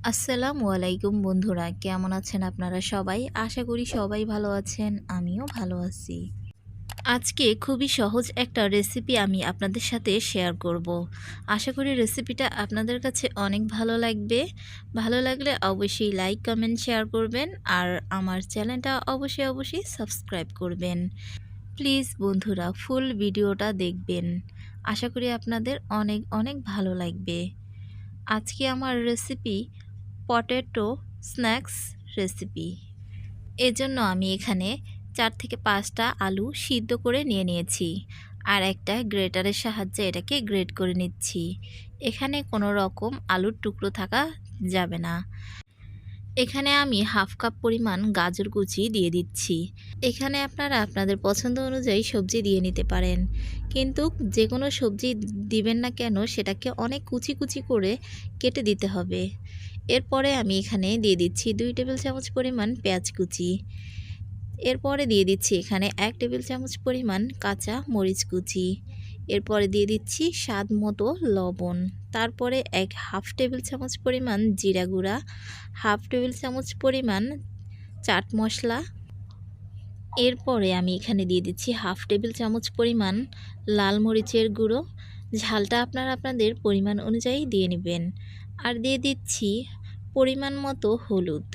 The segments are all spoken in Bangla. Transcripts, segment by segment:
আসসালামু আলাইকুম বন্ধুরা, কেমন আছেন আপনারা সবাই? আশা করি সবাই ভালো আছেন, আমিও ভালো আছি। আজকে খুবই সহজ একটা রেসিপি আমি আপনাদের সাথে শেয়ার করব। আশা করি রেসিপিটা আপনাদের কাছে অনেক ভালো লাগবে। ভালো লাগলে অবশ্যই লাইক কমেন্ট শেয়ার করবেন আর আমার চ্যানেলটা অবশ্যই অবশ্যই সাবস্ক্রাইব করবেন। প্লিজ বন্ধুরা ফুল ভিডিওটা দেখবেন। আশা করি আপনাদের অনেক অনেক ভালো লাগবে। আজকে আমার রেসিপি পটেটো স্ন্যাক্স রেসিপি এজন্য আমি এখানে চার থেকে পাঁচটা আলু সিদ্ধ করে নিয়ে নিয়েছি আর একটা গ্রেটারের সাহায্যে এটাকে গ্রেট করে নিচ্ছি। এখানে কোনো রকম আলুর টুকরো থাকা যাবে না। এখানে আমি হাফ কাপ পরিমাণ গাজর কুচি দিয়ে দিচ্ছি। এখানে আপনারা আপনাদের পছন্দ অনুযায়ী সবজি দিয়ে নিতে পারেন। কিন্তু যে কোনো সবজি দিবেন না কেন সেটাকে অনেক কুচি কুচি করে কেটে দিতে হবে। এরপরে আমি এখানে দিয়ে দিচ্ছি দুই টেবিল চামচ পরিমাণ পেঁয়াজ কুচি। এরপরে দিয়ে দিচ্ছি এখানে এক টেবিল চামচ পরিমাণ কাঁচা মরিচ কুচি। এরপরে দিয়ে দিচ্ছি স্বাদ মতো লবণ। তারপরে এক হাফ টেবিল চামচ পরিমাণ জিরা গুঁড়া, হাফ টেবিল চামচ পরিমাণ চাট মশলা। এরপরে আমি এখানে দিয়ে দিচ্ছি হাফ টেবিল চামচ পরিমাণ লাল মরিচের গুঁড়ো। ঝালটা আপনারা আপনাদের পরিমাণ অনুযায়ী দিয়ে নেবেন। আর দিয়ে দিচ্ছি পরিমাণ মতো হলুদ।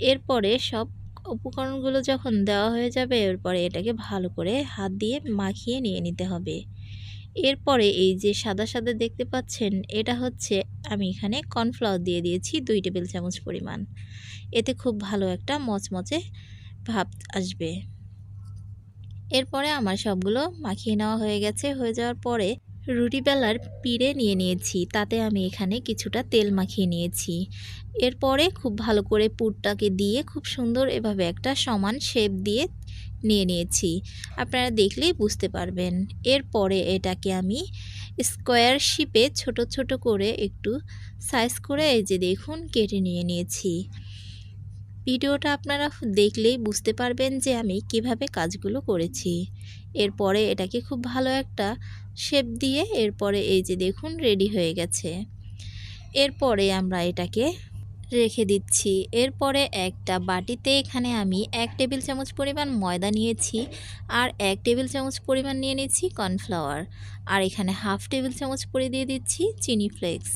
এরপরে সব উপকরণগুলো যখন দেওয়া হয়ে যাবে, এরপরে এটাকে ভালো করে হাত দিয়ে মাখিয়ে নিয়ে নিতে হবে। এরপরে এই যে সাদা সাদা দেখতে পাচ্ছেন, এটা হচ্ছে আমি এখানে কর্নফ্লাওয়ার দিয়ে দিয়েছি দুই টেবিল চামচ পরিমাণ। এতে খুব ভালো একটা মচমচে ভাব আসবে। এরপরে আমার সবগুলো মাখিয়ে নেওয়া হয়ে গেছে। হয়ে যাওয়ার পরে রুটি বেলার পিড়ে নিয়ে নিয়েছি, তাতে আমি এখানে কিছুটা তেল মাখিয়ে নিয়েছি। এরপরে খুব ভালো করে পুরটাকে দিয়ে খুব সুন্দর এভাবে একটা সমান শেপ দিয়ে নিয়ে নিয়েছি। আপনারা দেখলেই বুঝতে পারবেন। এরপরে এটাকে আমি স্কোয়ার শিপে ছোট ছোট করে একটু সাইজ করে এই যে দেখুন কেটে নিয়ে নিয়েছি। ভিডিওটা আপনারা দেখলেই বুঝতে পারবেন যে আমি কীভাবে কাজগুলো করেছি। এরপরে এটাকে খুব ভালো একটা শেপ দিয়ে এরপরে এই যে দেখুন, রেডি হয়ে গেছে। এরপরে আমরা এটাকে রেখে দিচ্ছি। এরপরে একটা বাটিতে এখানে আমি এক টেবিল চামচ পরিমাণ ময়দা নিয়েছি আর এক টেবিল চামচ পরিমাণ নিয়ে নিচ্ছি কর্নফ্লাওয়ার। আর এখানে হাফ টেবিল চামচ পরে দিয়ে দিচ্ছি চিনি ফ্লেক্স।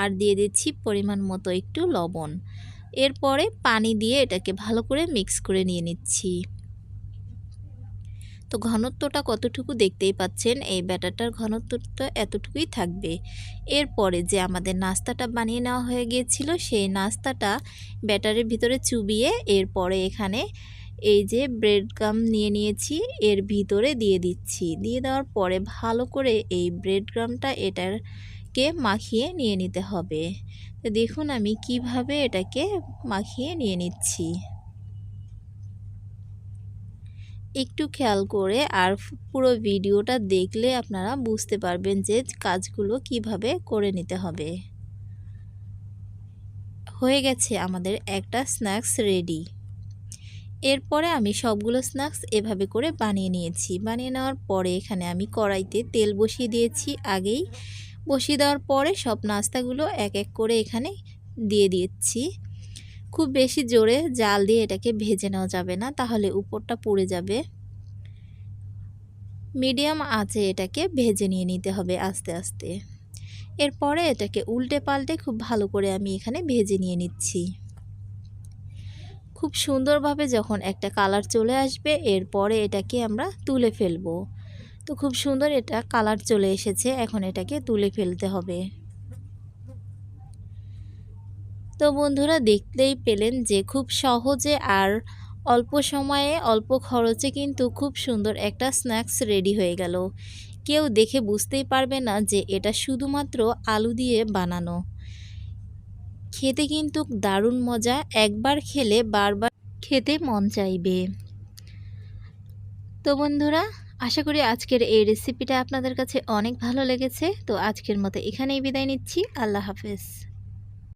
আর দিয়ে দিচ্ছি পরিমাণ মতো একটু লবণ। এরপরে পানি দিয়ে এটাকে ভালো করে মিক্স করে নিয়ে নিচ্ছি। তো ঘনত্বটা কতটুকু দেখতেই পাচ্ছেন, এই ব্যাটারটার ঘনত্বটা এতটুকুই থাকবে। এরপরে যে আমাদের নাস্তাটা বানিয়ে নেওয়া হয়ে গিয়েছিল, সেই নাস্তাটা ব্যাটারের ভিতরে চুবিয়ে এরপরে এখানে এই যে ব্রেড গাম নিয়ে নিয়েছি, এর ভিতরে দিয়ে দিচ্ছি। দিয়ে দেওয়ার পরে ভালো করে এই ব্রেড গামটা এটাকে মাখিয়ে নিয়ে নিতে হবে। তো দেখুন আমি কীভাবে এটাকে মাখিয়ে নিয়ে নিচ্ছি। একটু খেয়াল করে আর পুরো ভিডিওটা দেখলে আপনারা বুঝতে পারবেন যে কাজগুলো কীভাবে করে নিতে হবে। হয়ে গেছে আমাদের একটা স্ন্যাক্স রেডি। এরপরে আমি সবগুলো স্ন্যাক্স এভাবে করে বানিয়ে নিয়েছি। বানিয়ে নেওয়ার পরে এখানে আমি কড়াইতে তেল বসিয়ে দিয়েছি। আগেই বসিয়ে দেওয়ার পরে সব নাস্তাগুলো এক এক করে এখানে দিয়ে দিচ্ছি। খুব বেশি জোরে জাল দিয়ে এটাকে ভেজে নেওয়া যাবে না, তাহলে উপরটা পুড়ে যাবে। মিডিয়াম আঁচে এটাকে ভেজে নিয়ে নিতে হবে আস্তে আস্তে। এরপরে এটাকে উল্টে পাল্টে খুব ভালো করে আমি এখানে ভেজে নিয়ে নিচ্ছি। খুব সুন্দরভাবে যখন একটা কালার চলে আসবে, এরপরে এটাকে আমরা তুলে ফেলব। তো খুব সুন্দর এটা কালার চলে এসেছে। এখন এটাকে তুলে ফেলতে হবে। তো বন্ধুরা দেখতেই পেলেন যে খুব সহজে আর অল্প সময়ে, অল্প খরচে কিন্তু খুব সুন্দর একটা স্ন্যাক্স রেডি হয়ে গেল। কেউ দেখে বুঝতেই পারবে না যে এটা শুধুমাত্র আলু দিয়ে বানানো। খেতে কিন্তু দারুণ মজা, একবার খেলে বারবার খেতে মন চাইবে। তো বন্ধুরা আশা করি আজকের এই রেসিপিটা আপনাদের কাছে অনেক ভালো লেগেছে। তো আজকের মতো এখানেই বিদায় নিচ্ছি। আল্লাহ হাফেজ।